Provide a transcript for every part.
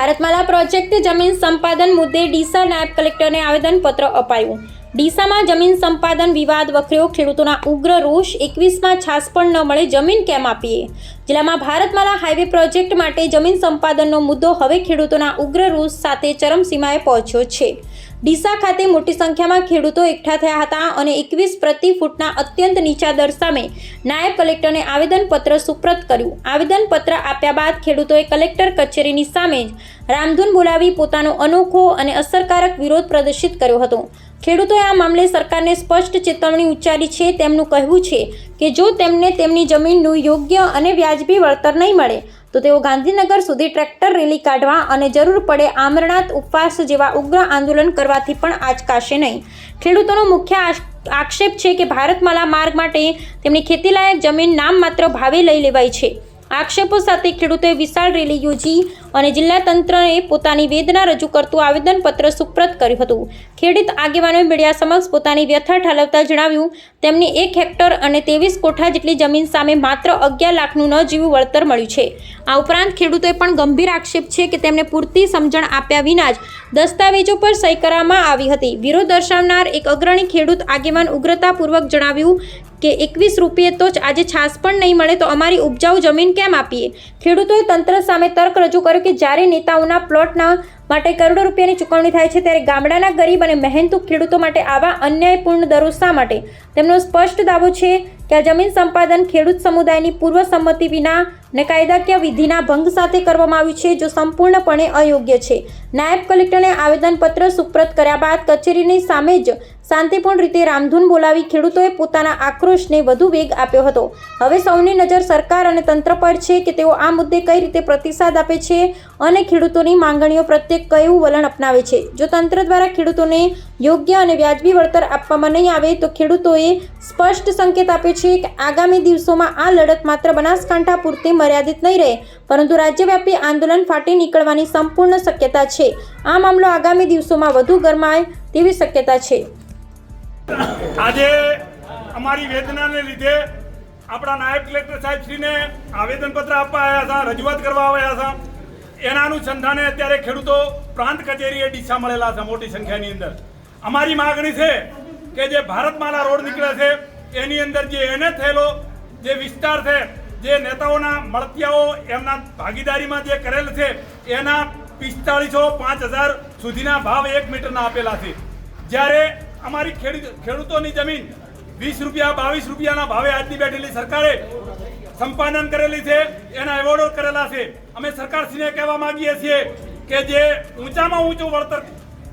Bharatmala project જમીન સંપાદન મુદ્દે ડીસા નાયબ કલેક્ટરને આવેદનપત્ર અપાયું. ડીસામાં જમીન સંપાદન વિવાદ વખર્યો, ખેડૂતોના ઉગ્ર રોષ એકવીસમાં છાસ પણ ન મળે, જમીન કેમ આપીએ? જિલ્લામાં ભારતમાલા હાઈવે પ્રોજેક્ટ માટે જમીન સંપાદનનો મુદ્દો હવે ખેડૂતોના ઉગ્ર રોષ સાથે ચરમસીમાએ પહોંચ્યો છે. ડીસા ખાતે મોટી સંખ્યામાં ખેડૂતો એકઠા થયા હતા અને એકવીસ પ્રતિ ફૂટના અત્યંત નીચા દર સામે નાયબ કલેક્ટરને આવેદનપત્ર સુપ્રત કર્યું. આવેદનપત્ર આપ્યા બાદ ખેડૂતોએ કલેક્ટર કચેરીની સામે જ રામધૂન બોલાવી પોતાનો અનોખો અને અસરકારક વિરોધ પ્રદર્શિત કર્યો હતો. ખેડૂતોએ આ મામલે સરકારને સ્પષ્ટ ચેતવણી ઉચ્ચારી છે. તેમનું કહેવું છે કે જો તેમને તેમની જમીનનું યોગ્ય અને વ્યાજબી વળતર નહીં મળે, તો તેઓ ગાંધીનગર સુધી ટ્રેક્ટર રેલી કાઢવા અને જરૂર પડે આમરણાથ ઉપવાસ જેવા ઉગ્ર આંદોલન કરવાથી પણ આચકાશે નહીં. ખેડૂતોનો મુખ્ય આક્ષેપ છે કે ભારતમાલા માર્ગ માટે તેમની ખેતીલાયક જમીન નામ માત્ર ભાવે લઈ લેવાય છે. આક્ષેપો સાથે ખેડૂતોએ વિશાળ રેલી યોજી અને જિલ્લા તંત્રએ પોતાની વેદના રજૂ કરતું આવેદનપત્ર સુપ્રત કર્યું હતું. ખેડૂત આગેવાનોએ મીડિયા સમક્ષ પોતાની વ્યથા ઠાલવતા જણાવ્યું, તેમની એક હેક્ટર અને ત્રેવીસ કોઠા જેટલી જમીન સામે માત્ર અગિયાર લાખનું ન જીવું વળતર મળ્યું છે. આ ઉપરાંત ખેડૂતોએ પણ ગંભીર આક્ષેપ છે કે તેમને પૂરતી સમજણ આપ્યા વિના જ દસ્તાવેજો પર સહી કરવામાં આવી હતી. વિરોધ દર્શાવનાર એક અગ્રણી ખેડૂત આગેવાન ઉગ્રતાપૂર્વક જણાવ્યું કે, એકવીસ રૂપિયે તો જ આજે છાસ પણ નહીં મળે તો અમારી ઉપજાઉ જમીન કેમ આપીએ? ખેડૂતોએ તંત્ર સામે તર્ક રજૂ કર્યો કે જ્યારે નેતાઓના પ્લોટના માટે કરોડો રૂપિયાની ચૂકવણી થાય છે ત્યારે ગામડાના ગરીબ અને મહેનતુ ખેડૂતો માટે આવા અન્યાયપૂર્ણ દરો શા માટે? તેમનો સ્પષ્ટ દાવો છે કે આ જમીન સંપાદન ખેડૂત સમુદાયની પૂર્વ સંમતિ વિના ને કાયદાકીય વિધિના ભંગ સાથે કરવામાં આવ્યું છે, જો સંપૂર્ણપણે અયોગ્ય છે. નાયબ કલેક્ટરને આવેદનપત્ર સુપ્રત કર્યા બાદ કચેરીની સામે જ શાંતિપૂર્ણ રીતે રામધૂન બોલાવી ખેડૂતોએ પોતાના આક્રોશને વધુ વેગ આપ્યો હતો. હવે સૌની નજર સરકાર અને તંત્ર પર છે કે તેઓ આ મુદ્દે કઈ રીતે પ્રતિસાદ આપે છે અને ખેડૂતોની માંગણીઓ પ્રત્યે કયું વલણ અપનાવે છે? જો તંત્ર દ્વારા ખેડૂતોને યોગ્ય અને વ્યાજબી વળતર આપવામાં નહીં આવે, તો ખેડૂતોએ સ્પષ્ટ સંકેત આપ્યો છે કે આગામી દિવસોમાં આ લડત માત્ર બનાસકાંઠા પૂરતી મર્યાદિત નહીં રહે, પરંતુ રાજ્યવ્યાપી આંદોલન ફાટી નીકળવાની સંપૂર્ણ શક્યતા છે. આ મામલો આગામી દિવસોમાં વધુ ગરમાય તેવી શક્યતા છે. આજે અમારી વેદનાને લીધે આપણા નાયબ કલેક્ટર સાહેબ શ્રીને આવેદનપત્ર આપવા આવ્યા હતા, રજૂઆત કરવા આવ્યા હતા. એના અનુસંધાને અત્યારે ખેડૂતો પ્રાંત કચેરીએ ડીસા મળેલા છે મોટી સંખ્યાની અંદર. અમારી માગણી છે કે જે ભારતમાલા રોડ નીકળે છે, એની અંદર જે એને થયેલો જે વિસ્તાર છે, જે નેતાઓના મળતિયાઓ એમના ભાગીદારીમાં જે કરેલ છે, એના પિસ્તાળીસો પાંચ હજાર સુધીના ભાવ એક મીટરના આપેલા છે. જ્યારે અમારી ખેડૂતોની જમીન વીસ રૂપિયા, બાવીસ રૂપિયાના ભાવે આજની બેઠેલી સરકારે સંપાદન કરેલી છે, એના એવોર્ડો કરેલા છે. અમે સરકારશ્રીને કહેવા માંગીએ છીએ કે જે ઊંચામાં ઊંચું વળતર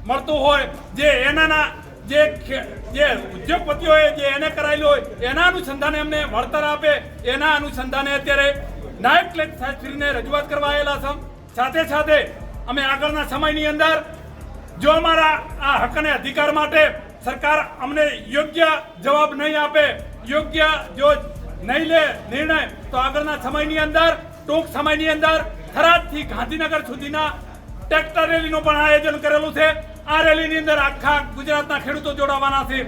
મળતું હોય, જે એનાના જે જે ઉદ્યોગપતિઓએ જે એને કરાયેલું હોય, એના અનુસંધાને અમને વળતર આપે. એના અનુસંધાને અત્યારે નાયબ કલેક્ટર સાહેબશ્રીને રજૂઆત કરવા આવેલા છે. સાથે સાથે અમે આગળના સમયની અંદર જો અમારા આ હક અને અધિકાર માટે સરકાર અમને યોગ્ય જવાબ નહીં આપે, યોગ્ય જો નહીં લે નિર્ણય તો આગળના સમયની અંદર ટૂંક સમયની અંદર થરાદથી ગાંધીનગર સુધીના ટ્રેક્ટર રેલીનું પણ આયોજન કરેલું છે. આ રેલીની અંદર આખા ગુજરાતના ખેડૂતો જોડાવાના છે.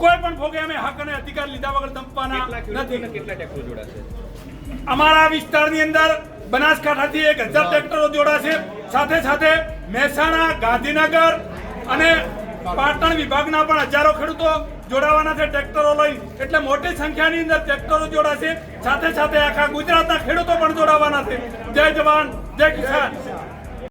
કોઈ પણ ભોગે અમે હક અને અધિકાર લીધા વગર દંપવાના નથી. કેટલા ટ્રેક્ટર જોડાશે? અમારા વિસ્તારની અંદર બનાસકાંઠાથી એક હજાર ટ્રેક્ટરો જોડાશે. સાથે સાથે મહેસાણા ગાંધીનગર અને પાટણ વિભાગના પણ હજારો ખેડૂતો જોડાવાના છે ટ્રેક્ટરો લઈ. એટલે મોટી સંખ્યાની અંદર ટ્રેક્ટરો જોડાશે. સાથે સાથે આખા ગુજરાતના ખેડૂતો પણ જોડાવાના છે. જય જવાન, જય કિસાન.